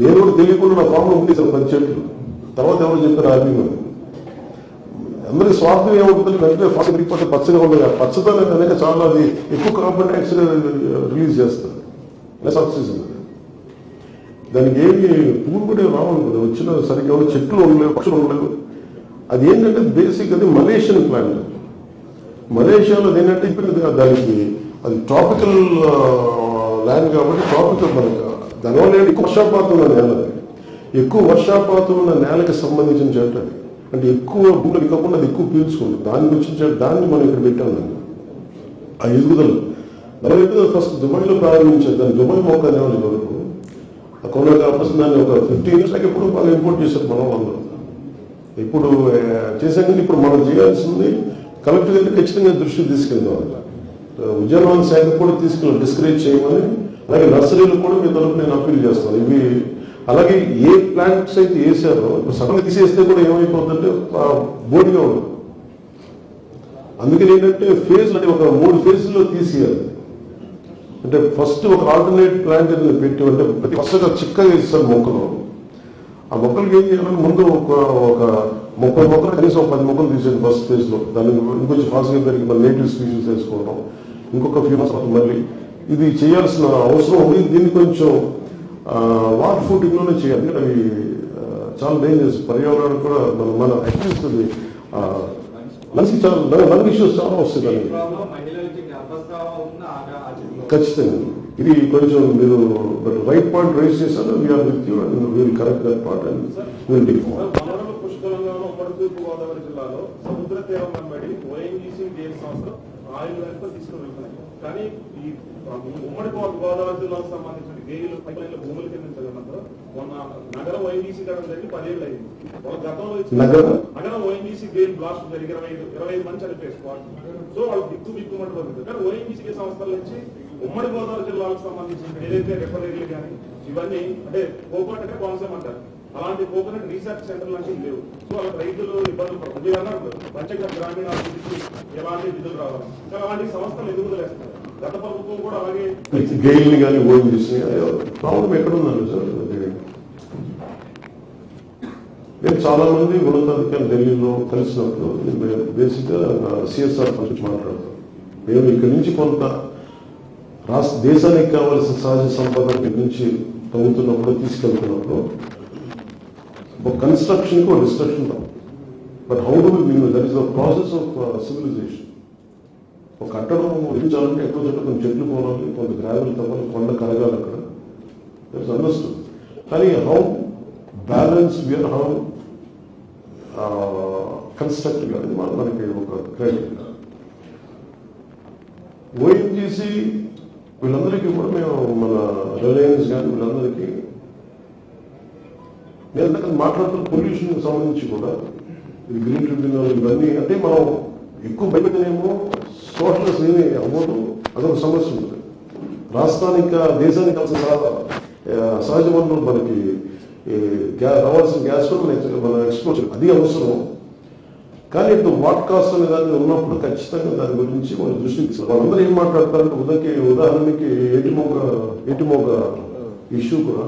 నేను కూడా తెలియకుండా నా ఫామ్లో ఉంది సార్ పది చెట్లు. తర్వాత ఎవరో చెప్పారు ఆర్మీ అందరి స్వార్థం ఏమవుతుంది వెంటనే ఫస్ట్ రిపోర్ట్ పచ్చగా ఉండదు ఆ పచ్చదనం అనేది చాలా అది ఎక్కువ కార్బన్ డైఆక్సైడ్ రిలీజ్ చేస్తారు. లెస్ ఆక్సిజన్ దానికి ఏమి పూలు కూడా రావాలి కదా వచ్చిన సరిగ్గా ఉన్న చెట్లు ఉండలేవు పక్షులు ఉండలేవు. అది ఏంటంటే బేసిక్ అది మలేషియన్ ప్లాంట్ మలేషియాలో ఏంటంటే ఇప్పుడు దానికి అది ట్రాపికల్ ల్యాండ్ కాబట్టి ట్రాపికల్ మనకి. దానివల్ల లేదు ఎక్కువ వర్షాపాతం ఉన్న నేల ఎక్కువ వర్షాపాతం ఉన్న నేలకి సంబంధించిన చెట్టు అది. అంటే ఎక్కువ భూమిలో ఇవ్వకుండా అది ఎక్కువ పీల్చుకుంటుంది దాన్ని గురించి చెట్టు దాన్ని మనం ఇక్కడ పెట్టాం దాన్ని. ఆ ఎదుగుదల. దాని ఎదుగుదల ఫస్ట్ దుబాయ్లో ప్రారంభించారు దాన్ని దుబాయ్ మొక్క అనేవాళ్ళు వరకు ఆ కొన్న కాపస్ దాన్ని ఒక ఫిఫ్టీన్ ఇయర్స్ లాగా ఎప్పుడు బాగా ఇంపోర్ట్ చేశారు మనం వాళ్ళు. ఇప్పుడు చేసాం కానీ ఇప్పుడు మనం చేయాల్సింది కలెక్టర్ గారికి ఖచ్చితంగా దృష్టి తీసుకెళ్దాం. ఉద్యానవన శాఖ కూడా తీసుకెళ్ళి డిస్కరేజ్ చేయమని అలాగే నర్సరీలు కూడా మీ తరపు నేను అప్పీల్ చేస్తాను. ఇవి అలాగే ఏ ప్లాంట్స్ అయితే వేసారో ఇప్పుడు సడన్గా తీసేస్తే కూడా ఏమైపోతుందంటే బోర్డుగా బోడిగా ఉండదు అందుకని ఏంటంటే ఫేజ్ అంటే ఒక మూడు ఫేజ్లో తీసేయాలి. అంటే ఫస్ట్ ఒక ఆల్టర్నేట్ ప్లాంట్ అనేది పెట్టి అంటే ప్రతి వరుసగా చిక్కగా ఇస్తారు మొక్కలు. ఆ మొక్కలకి ఏం చేయాలంటే ముందు ఒక ఒక ముప్పై మొక్కలు కనీసం ఒక పది మొక్కలు తీసేది ఫస్ట్ ఫేజ్లో. లో ఇంకొంచెం ఫాస్ట్గా పెరిగి మళ్ళీ నేటివ్ స్పీషీస్ వేసుకోవడం ఇంకొక ఫ్యూ మంత్స్ మళ్ళీ ఇది చేయాల్సిన అవసరం ఉంది. దీన్ని కొంచెం వాటర్ ఫుటింగ్లోనే చేయాలి. అవి చాలా డేంజర్స్ పర్యావరణం కూడా మన మన అట్లీస్ట్ అది చాలా మనకి ఇష్యూస్ చాలా వస్తాయి ఖచ్చితంగా. ఇది కొంచెం మీరు రైట్ పాయింట్ రైజ్ చేశారు. We are with you and we'll correct that part and will the Godavari జిల్లాలో సముద్ర తీరం వెంబడి ఓఎన్జీసీ సంస్థ ఆయిల్ తీసుకుని వెళ్తున్నాయి కానీ ఈ ఉమ్మడి గోదావరి జిల్లాకు సంబంధించిన గేయులు పైపులైన్ల భూముల జగన్నంత మొన్న నగర ఓఎన్జీసీ కట్టడం జరిగి పదేళ్ళు అయింది. వాళ్ళ గతంలో నగర? ఓఎన్జీసీ గేల్ బ్లాస్ట్ జరిగి ఇరవై ఐదు ఇరవై ఐదు మంది చనిపోయారు స్పాట్ సో వాళ్ళు దిక్కు దిక్కుమంటూ ఉంది కానీ ఓఎన్జీసీ సంస్థల నుంచి ఉమ్మడి గోదావరి జిల్లాకు సంబంధించిన ఏదైతే రిఫరీలు కానీ ఇవన్నీ అంటే కోకోనట్ అంటే కోనసీమ అంటారు. అలాంటి కోకోనట్ రీసెర్చ్ సెంటర్ లాంటివి లేవు. సో అలా రైతులు ఇబ్బందులు పడుతుంది మీరు అన్నారు పంచగ గ్రామీణ అభివృద్ధికి ఎలాంటి నిధులు రావాలి? అలాంటి సంస్థలు ఎదుగుదలేస్తారు గత ప్రభుత్వం కూడా అలాగే గెయిల్ని కానీ ఓన్ చేసి ప్రాబ్లం ఎక్కడుందండి సార్? నేను చాలా మంది ఉన్నతాధికారులు ఢిల్లీలో కలిసినప్పుడు బేసిక్గా సిఎస్ఆర్ గురించి మాట్లాడతాను మేము ఇక్కడి నుంచి కొంత రాష్ట్ర దేశానికి కావాల్సిన సహజ సంపద ఇక్కడి నుంచి తగ్గుతున్నప్పుడు తీసుకెళ్తున్నప్పుడు ఒక కన్స్ట్రక్షన్ ఒక destruction but how do we that is the process of civilization ఒక కట్టడం విధించాలంటే ఎక్కువ చెట్లు కొంచెం చెట్లు పోవాలి కొంత గ్రావెల్ తవ్వాలి కొండ కరగాలి అక్కడ. దట్స్ అండర్స్టూడ్ కానీ how balance we are how construct అనేది మన- మనకి ఒక క్రెడిట్ ఓఎన్జీసీ వీళ్ళందరికీ కూడా మేము మన రిలయన్స్ కానీ వీళ్ళందరికీ నేను ఇందాక మాట్లాడుతున్న పొల్యూషన్ సంబంధించి కూడా ఇది గ్రీన్ ట్రిబ్యునల్ ఇవన్నీ అంటే మనం ఎక్కువ భయపెట్టినేమో సోషల్ ఏమి అవ్వదు. అదొక సమస్య ఉంటుంది రాష్ట్రానికి దేశానికి కలిసి సహజ వనరులు మనకి రావాల్సిన గ్యాస్ మన ఎక్స్పోర్ట్ అది అవసరం కానీ ఇప్పుడు వాట్ కాస్ట్ అనే దాన్ని ఉన్నప్పుడు ఖచ్చితంగా దాని గురించి మనం దృష్టి వాళ్ళందరూ ఏం మాట్లాడతారంటే ఉదకి ఉదాహరణకి ఏటిమోగ ఏటిమోగ ఇష్యూ కూడా.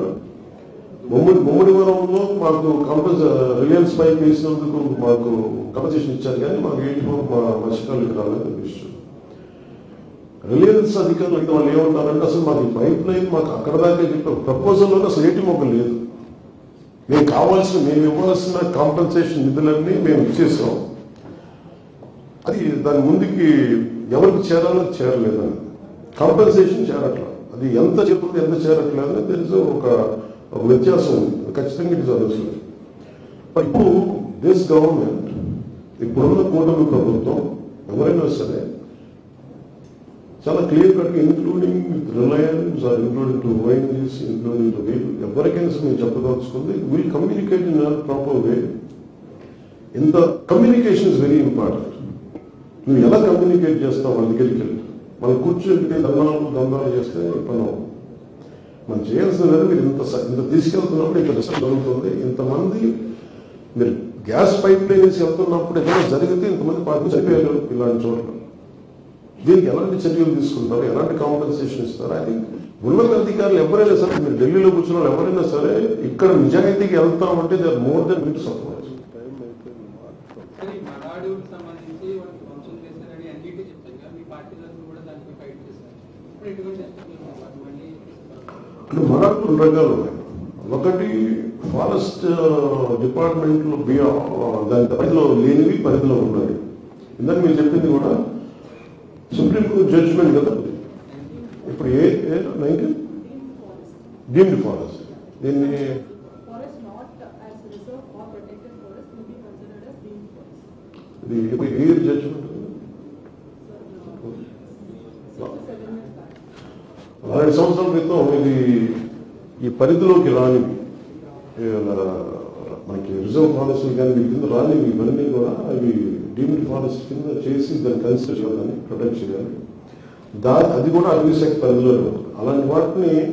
ముమ్మడి ముమ్మడివరంలో మాకు కంపల్స రిలయన్స్ పైప్ వేసినందుకు మాకు కంపల్సేషన్ ఇచ్చారు. కానీ మాకు ఏటిమో మా మత్స్యకారులకు రాలేదు. ఇష్యూ రిలయన్స్ అధికారులు అయితే వాళ్ళు ఏమంటారంటే అసలు మాకు పైప్ లైన్ మాకు అక్కడ దాకా చెప్పారు ప్రపోజల్లో అసలు ఏటిమోగ లేదు. మేము కావాల్సిన మేము ఇవ్వాల్సిన కాంపెన్సేషన్ నిధులన్నీ మేము ఇచ్చేసాం. అది దాని ముందుకి ఎవరికి చేరాలో చేరలేదని కాంపెన్సేషన్ చేరట్లా. అది ఎంత చెప్తుంది ఎంత చేరట్లేదు తెలిసి ఒక వ్యత్యాసం ఉంది. ఖచ్చితంగా ఇట్ ఇస్ ఇప్పుడు దిస్ గవర్నమెంట్ ఇప్పుడున్న కూటమి ప్రభుత్వం ఎవరైనా సరే చాలా clear cut including with Reliance or including to ONGCs including to we'll ఎవరికైనా సరే మేము చెప్పదలుచుకుంది we'll communicate in proper way ఇంత కమ్యూనికేషన్ ఇస్ వెరీ ఇంపార్టెంట్ నువ్వు ఎలా కమ్యూనికేట్ చేస్తావు వాళ్ళ దగ్గరికి వెళ్ళి. మనం కూర్చుంటే దందాలు దందాలు చేస్తే పని అవ్వదు. మనం చేయాల్సిన మీరు ఇంత స- ఇంత తీసుకెళ్తున్నప్పుడు ఇక్కడ రిసల్ట్ జరుగుతుంది. ఇంతమంది మీరు గ్యాస్ పైప్ లైన్ వేసి వెళ్తున్నప్పుడు ఏదైనా జరిగితే ఇంతమంది పార్టీ చనిపోయారు ఇలాంటి చోట్ల. దీనికి ఎలాంటి చర్యలు తీసుకుంటారు? ఎలాంటి కాంపెన్సేషన్ ఇస్తారు? ఐ థింక్ ఉన్నత అధికారులు ఎవరైనా సరే మీరు ఢిల్లీలో కూర్చున్న వాళ్ళు ఎవరైనా సరే ఇక్కడ నిజాయితీకి వెళ్తామంటే they are more than meet support అంటే మనకు రెండు రకాలు ఉన్నాయి. ఒకటి ఫారెస్ట్ డిపార్ట్మెంట్లో బియా దాని పరిధిలో లేనివి పరిధిలో ఉన్నాయి ఇందాక మీరు చెప్పింది కూడా సుప్రీంకోర్టు జడ్జిమెంట్ కదా ఇప్పుడు ఏ ఏ నైన్టీన్ డీమ్డ్ ఫారెస్ట్ దీన్ని Forest. Not as reserve or protected forest will be considered as deemed forest. ఇది ఇప్పుడు ఏ judgment So, uh, six to seven years back. రెండు సంవత్సరాల క్రితం ఇది ఈ పరిధిలోకి రాని మనకి రిజర్వ్ ఫారెస్ట్ కానీ వీటి కింద రాని ఇవన్నీ కూడా అవి డీమ్డ్ ఫారెస్ట్ కింద చేసి దాన్ని కన్సిడర్ చేయాలని ప్రొటెక్ట్ చేయాలి. దా అది కూడా అటవీ శాఖ పరిధిలోనే ఉంది. అలాంటి వాటిని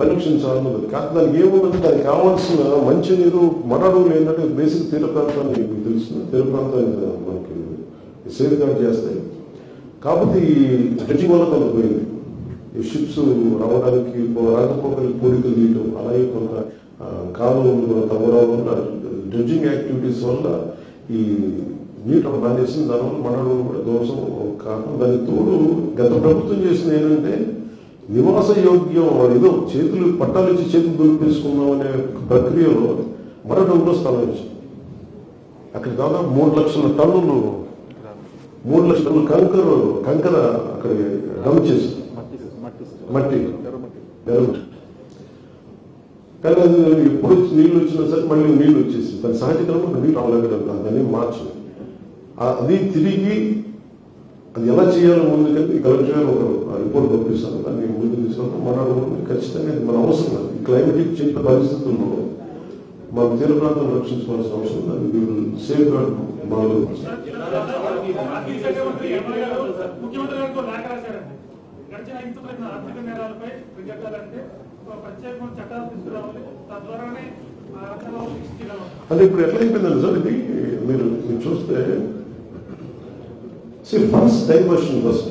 పరిరక్షించాలని ఉంది. కానీ దానికి ఏముందంటే దానికి కావాల్సిన మంచి నీరు మరడుగులు ఏంటంటే బేసిక్ తీర ప్రాంతాన్ని మీకు తెలుస్తుంది తీర ప్రాంతాన్ని మనకి సేఫ్ చేస్తాయి. కాకపోతే ఈ డ్రెడ్జింగ్ వల్ల కొంత పోయింది. ఈ షిప్స్ రావడానికి పో- కోరికలు తీయటం అలాగే కొంత ఆ, కాలువలు కూడా తవ్వడం వల్ల డ్రెడ్జింగ్ యాక్టివిటీస్ వల్ల ఈ నీటి ఒక మానేసింది దానివల్ల మనడు కూడా దోషం కారణం దాని తోడు గత ప్రభుత్వం చేసింది ఏంటంటే నివాస యోగ్యం ఏదో చేతులు పట్టాలు ఇచ్చి చేతులు దులిపేసుకుందాం అనే ప్రక్రియలో మరొకలో స్థలం ఇచ్చింది. అక్కడ దాదాపు మూడు లక్షల టన్నులు మూడు లక్షల టన్నులు కంకర కంకర అక్కడ డమ్ చేసి మట్టి. కానీ అది ఎప్పుడు నీళ్ళు వచ్చినా సరే మళ్ళీ నీళ్ళు వచ్చేసి దాని సహజ క్రమంలో నీళ్ళు రావలేదు దాన్ని మార్చు అది తిరిగి అది ఎలా చేయాలో ముందు కలిపి కలెక్టర్ గారు ఒక రిపోర్ట్ పంపిస్తాను దాన్ని ముందుకు తీసుకుంటాం మన ఖచ్చితంగా ఇది మన అవసరం అది ఈ క్లైమేటిక్ చేంజ్ పరిస్థితుల్లో మన తీర ప్రాంతం రక్షించుకోవాల్సిన అవసరం దాన్ని సేఫ్ గార్డ్ మనలో గడిచిన ఆర్థిక నేరాలపై ఒక ప్రత్యేకమైన చట్టాలు తీసుకురావాలి తద్వారానే అంటే ఇప్పుడు ఎట్లా అయిపోయిందండి సార్ ఇది? మీరు మీరు చూస్తే ఫస్ట్ డైవర్షన్ ఫస్ట్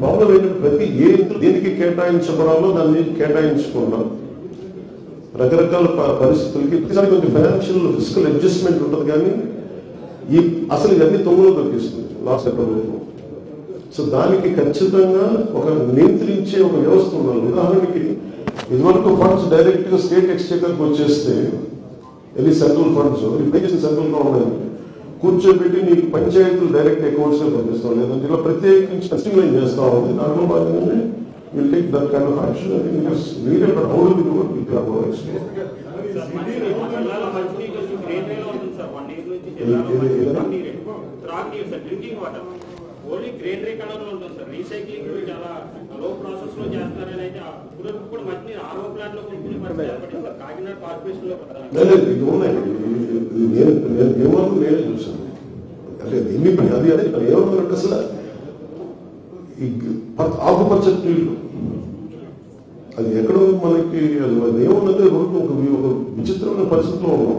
ప్రాబ్లం ఏంటంటే ప్రతి ఏ దేనికి కేటాయించబడాలో దాన్ని కేటాయించుకున్నాం. రకరకాల పరిస్థితులకి ప్రతిసారి కొంచెం ఫైనాన్షియల్ ఫిజికల్ అడ్జస్ట్మెంట్ ఉంటుంది కానీ ఈ అసలు ఇవన్నీ తొమ్మిదిలో దొరికిస్తుంది లాస్ట్ ప్రభుత్వం సో దానికి ఖచ్చితంగా ఒక నియంత్రించే ఒక వ్యవస్థ ఉండాలి. ఉదాహరణకి ఇదివరకు ఫండ్స్ డైరెక్ట్గా స్టేట్ ఎక్స్చేకర్కి వచ్చేస్తే ఎన్ని సెంట్రల్ ఫండ్స్ ఇప్పుడు చేసిన సెంట్రల్ గవర్నమెంట్? కూర్చోబెట్టి నీకు పంచాయతీలు డైరెక్ట్ అకౌంట్స్ పంపిస్తాం లేదంటే ఇలా ప్రత్యేకించి స్ట్రీమ్లైన్ చేస్తా ఉంది దాంట్లో భాగంగానే will take that kind of action I think needed but how do we our త్రాగునీరు sir drinking water only greenery కలర్లో ఉంటుంది సార్. రీసైక్లింగ్ చాలా లో ప్రాసెస్లో చేస్తారని అయితే ఆ కూడా మంచి ఆరో ప్లాంట్లో కొనుక్కునే పరిస్థితి కాకినాడ కార్పొరేషన్లో ప్రధానంగా. నేనే చూశాను. అంటే ఎన్ని అది అదే పని ఏమన్నారంటే అసలు ఆకుపచ్చ నీళ్ళు. అది ఎక్కడో మనకి? అది అది ఏముందంటే రోజు ఒక ఒక విచిత్రమైన పరిస్థితిలో ఉన్నాం.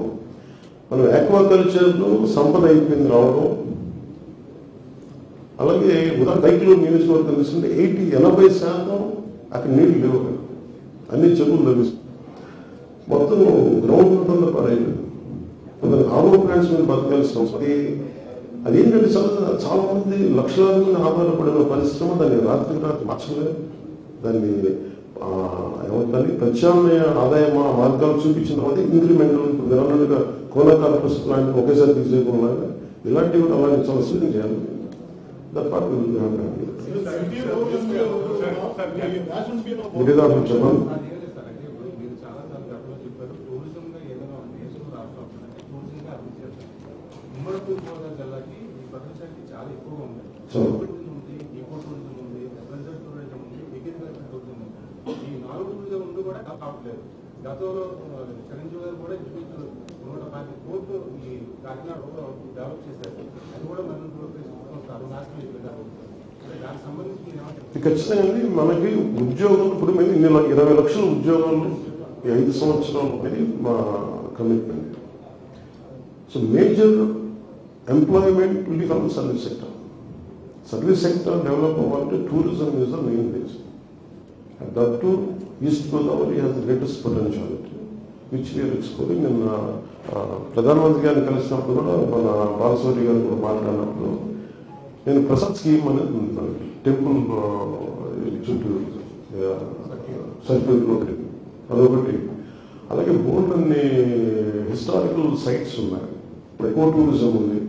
మనం ఆక్వాకల్చర్లో సంపద అయిపోయింది రావడం. అలాగే ఉదాహరణ రైతులు నియోజకవర్గం తీసుకుంటే ఎయిటీ ఎనభై శాతం అక్కడ నీళ్ళు లేవు అక్కడ. అన్ని చెరువులు లభిస్తాయి మొత్తం గ్రౌండ్ ఉంటుంది పారైపోయింది కొందరు ఆరో ప్లాంట్స్ మీద బతకాల్సిన అవసరం అది అది ఏంటంటే చాలా చాలా మంది లక్షలాది మంది ఆధారపడిన పరిశ్రమ దాన్ని రాత్రికి రాత్రి మార్చలేదు దాన్ని ఆ, ప్రత్యామ్నాయ ఆదాయ మార్గాలు చూపించిన తర్వాత ఇంక్రిమెంటల్ ఇప్పుడు మీరు ప్రస్తుతం కోనకార్పస్ ప్లాంట్ ఒకేసారి తీసేయకుండా ఇలాంటివి కూడా అలాగే చాలా సీరియస్ చేయాలి. అంటే ఇప్పుడు మీరు చాలా సార్లు గతంలో చిరంజీవి గారు కూడా ఈ డెవలప్ చేశారు. అది కూడా మనం ఖచ్చితంగా అండి మనకి ఉద్యోగం ఇప్పుడు మేము ఇన్ని ఇరవై లక్షల ఉద్యోగాలు ఈ ఐదు సంవత్సరాలు అనేది మా commitment. So major employment will from service sector service sector develop అవ్వాలంటే tourism is the main base and that to East Godavari has the greatest potentiality which we are exploring in ప్రధానమంత్రి గారిని కలిసినప్పుడు కూడా మన బాలసూరి గారు కూడా మాట్లాడినప్పుడు నేను ప్రసాద్ స్కీమ్ అనేది ఉంది మనకి టెంపుల్ చుట్టూ సర్కిల్ ఒకటి. అదొకటి. అలాగే బోర్డుని హిస్టారికల్ సైట్స్ ఉన్నాయి. ఎక్కువ టూరిజం ఉంది.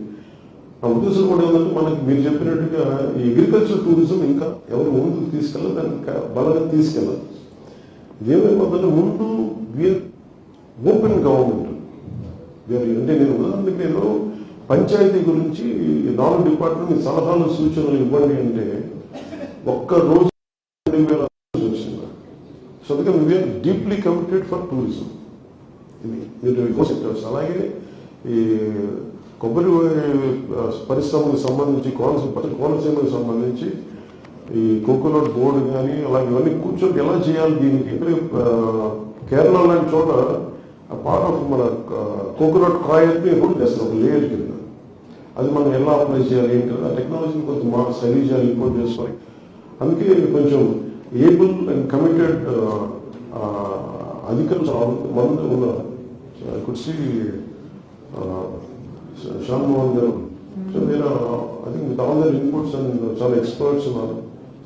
ఆ ఉద్దేశం కూడా ఏంటంటే మనకి మీరు చెప్పినట్టుగా ఈ అగ్రికల్చర్ టూరిజం ఇంకా ఎవరు ముందుకు తీసుకెళ్ళాలి దాన్ని బలంగా తీసుకెళ్ళాలి ఇదేమైపోతుందంటే ముందు వీఆర్ ఓపెన్ గవర్నమెంట్ నేను అంటే నేను ఉదాహరణకి నేను పంచాయతీ గురించి నాలుగు డిపార్ట్మెంట్ సలహాలు సూచనలు ఇవ్వండి అంటే ఒక్క రోజు రెండు వేల వచ్చింది. సో అందుకని we are deeply committed for tourism ఇది మీరు ఎక్కువ సెక్టర్స్ అలాగే ఈ కొబ్బరి పరిశ్రమకు సంబంధించి కోనసీమ కోనసీమకు సంబంధించి ఈ కోకోనట్ బోర్డు కానీ అలాగే ఇవన్నీ కూర్చొని ఎలా చేయాలి దీనికి? అంటే కేరళ లాంటి చోట పార్ట్ ఆఫ్ మన కోకోనట్ కాయల్ని కూడా చేస్తారు ఒక లేయర్ కింద. అది మనం ఎలా అప్లై చేయాలి ఏంటి? ఆ టెక్నాలజీని కొంచెం మా శైలిజాలు ఇంపోర్ట్ చేసుకోవాలి. అందుకే కొంచెం ఏబుల్ అండ్ కమిటెడ్ అధికారులు చాలా మంది ఉన్నారు కుర్సీ శ్యామ్ మోహన్ గారు. సో నేను I think with all their inputs and చాలా ఎక్స్పర్ట్స్ ఉన్నారు.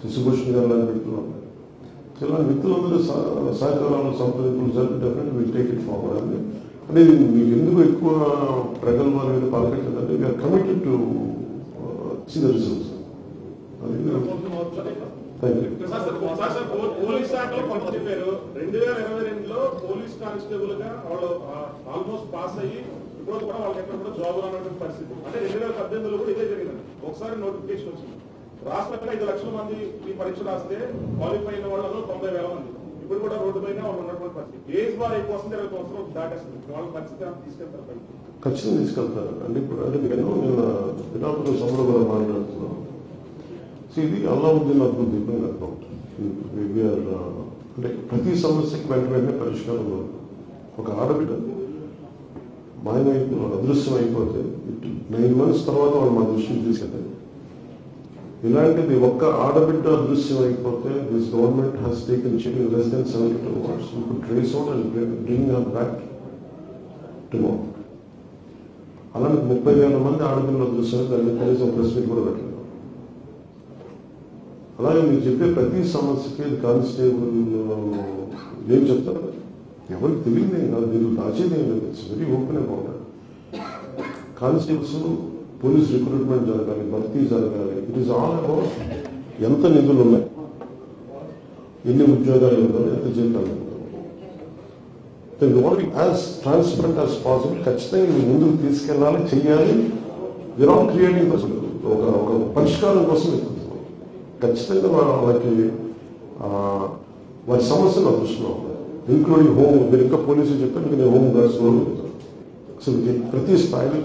శశిభూషణ్ గారు లాంటి వ్యక్తులు చిన్న సో ఇలాంటి వ్యక్తులందరూ సహ- సహకారాలు సంప్రదింపులు జరిపి definite will take it forward అండి అంటే ఇది ఎందుకు ఎక్కువ ప్రగల్భాల మీద పలకట్లేదంటే we are committed to see the results అది థ్యాంక్ పోలీస్ శాఖలో కొంత చెప్పారు. రెండు వేల ఇరవై రెండులో పోలీస్ కానిస్టేబుల్గా వాళ్ళు ఆల్మోస్ట్ పాస్ అయ్యి ఇప్పుడు కూడా వాళ్ళకి ఎక్కడ కూడా జాబ్ రానటువంటి పరిస్థితి. అంటే రెండు వేల పద్దెనిమిదిలో కూడా ఇదే జరిగింది ఒకసారి నోటిఫికేషన్ వచ్చింది. రాష్ట్రంలో ఐదు లక్షల మంది ఈ పరీక్ష రాస్తే క్వాలిఫై అయిన వాళ్ళు తొంభై వేల మంది. ఇప్పుడు కూడా రోడ్డు పైన వాళ్ళు ఉన్నటువంటి పరిస్థితి. ఏజ్ బార్ అయిపోతుంది ఇరవై సంవత్సరం దాటేస్తుంది. వాళ్ళ పరిస్థితి తీసుకెళ్తారు పైకి? ఖచ్చితంగా తీసుకెళ్తారు. అంటే ఇప్పుడు అంటే మీకు ఎన్నో నేను పిఠాపురం సభలో కూడా మాట్లాడుతున్నాను. సో ఇది అల్లావుద్దీన్ అద్భుత దీపం అకౌంట్ అంటే ప్రతి సమస్యకి వెంట వెంటనే పరిష్కారం ఒక ఆడబిడ్డ మాయమైపు అదృశ్యం అయిపోతే నైన్ మంత్స్ తర్వాత వాళ్ళు మా దృష్టిని తీసుకెళ్తారు ఇలాంటిది ఒక్క ఆడబిడ్డ అదృశ్యం అయిపోతే this government has taken check less than seventy two hours you could trace out and bring her back tomorrow అలాంటి ముప్పై వేల మంది ఆడపిల్లలు అదృశ్యం దాన్ని కనీసం ప్రెస్ మీట్ కూడా పెట్టలేదు. అలాగే మీరు చెప్పే ప్రతి సమస్యకి కానిస్టేబుల్ ఏం చెప్తారు? ఎవరికి తెలియదు. కాదు మీరు దాచేది ఏం లేదు it's very open about constables police recruitment జరగాలి భర్తీ జరగాలి. ఇట్ ఈస్ ఆల్ అబౌట్ ఎంత నిధులు ఉన్నాయి? ఎన్ని ఉద్యోగాలు ఉన్నాయి ఎంత జీతాలు ఉన్నాయి యాజ్ ట్రాన్స్పరెంట్ యాజ్ పాసిబుల్ ఖచ్చితంగా మీరు ముందుకు తీసుకెళ్ళాలి చెయ్యాలి విరామ్ క్రియేటింగ్ కోసం ఒక ఒక పరిష్కారం కోసం ఖచ్చితంగా వాళ్ళకి వారి సమస్యలు దృష్టిలో ఇంక్లూడింగ్ హోమ్ మీరు ఇంకా పోలీసులు చెప్పారు ఇంకా నేను హోమ్ గార్డ్స్ కూడా సో అసలు ప్రతి స్థాయిలో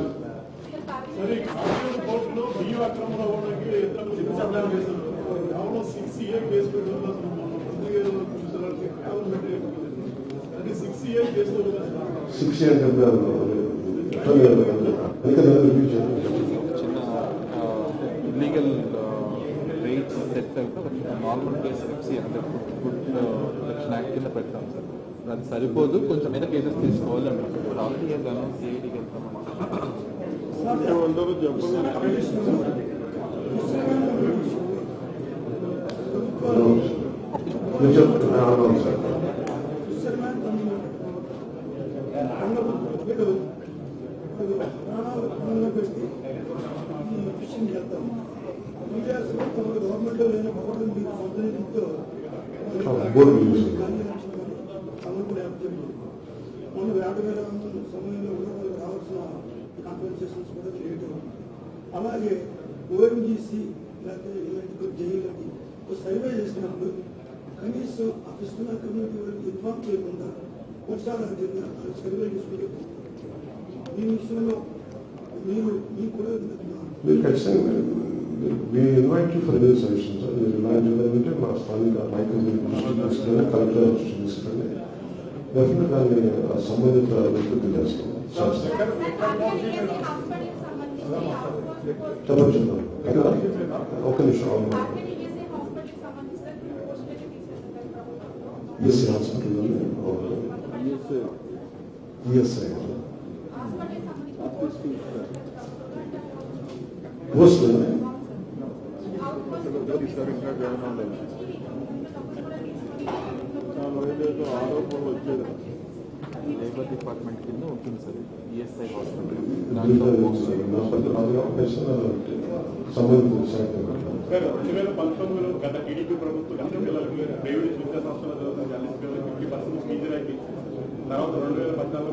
సరే కాకినాడ కోర్టులో బియ్యం అక్రమంలో ఉండడానికి ఇద్దరు చిన్న చట్టాలు వేశారు కేవలం సిక్స్ ఇయర్ కేసు పెట్టారు అసలు మొన్న మంత్రి గారు చూసారు కేవలం పెట్టి అంటే సిక్స్ ఇయర్ కేసు శిక్ష ఏంటంటే illegal rights set normal case FC అంటే ఫుడ్ ప్రొటెక్షన్ యాక్ట్ కింద పెడతాం సార్ అది సరిపోదు కొంచెం మీద కేసెస్ తీసుకోవాలి అంటారు ఆల్రెడీ గాను సిఐడికి వెళ్తాం మీరు చెప్పండి అవును సార్ బోర్డు యూజ్ మొన్న వేట వేల సమయంలో కూడా వాళ్ళకి కావాల్సిన కాంపెన్సేషన్స్ కూడా క్రియేట్ అవ్వాలి అలాగే ఓఎంజీసీ లేకపోతే ఇలాంటి జైలకి ఒక సర్వే చేసినప్పుడు కనీసం ఆ ఫిజికల్ కమ్యూనిటీ వాళ్ళకి ఇన్ఫార్మ్ చేయకుండా వర్షారాజ్యంగా సర్వే చేసుకుంటే ఈ విషయంలో మీరు మీకు కూడా మీరు ఖచ్చితంగా మీ invite for any suggestion sir మీరు ఇలాంటివి అంటే మా స్థానిక నాయకులు దృష్టి తీసుకుని కలెక్టర్ దృష్టి తీసుకుని డెఫినెట్ దాన్ని ఆ సంబంధిత వ్యక్తులు చేస్తాం చేస్తాం హాస్పిటల్ సంబంధించి చెప్పండి చూద్దాం కదా ఒక్క నిమిషం అవును ఆర్కేడీఎస్ఏ హాస్పిటల్కి సంబంధించిన రెండు పోస్టులకి ఆరోపణలు వచ్చేది లేబర్ డిపార్ట్మెంట్ కింద ఉంటుంది సార్ ఈఎస్ఐ హాస్పిటల్ రెండు వేల పంతొమ్మిదిలో గత టీడీపీ ప్రభుత్వం గత పిల్లలకు ప్రైవేట్ విద్యా సంస్థల చదువుతున్న పిల్లలకి ఫిఫ్టీ పర్సెంట్ ఫీజు తర్వాత రెండు వేల పద్నాలుగు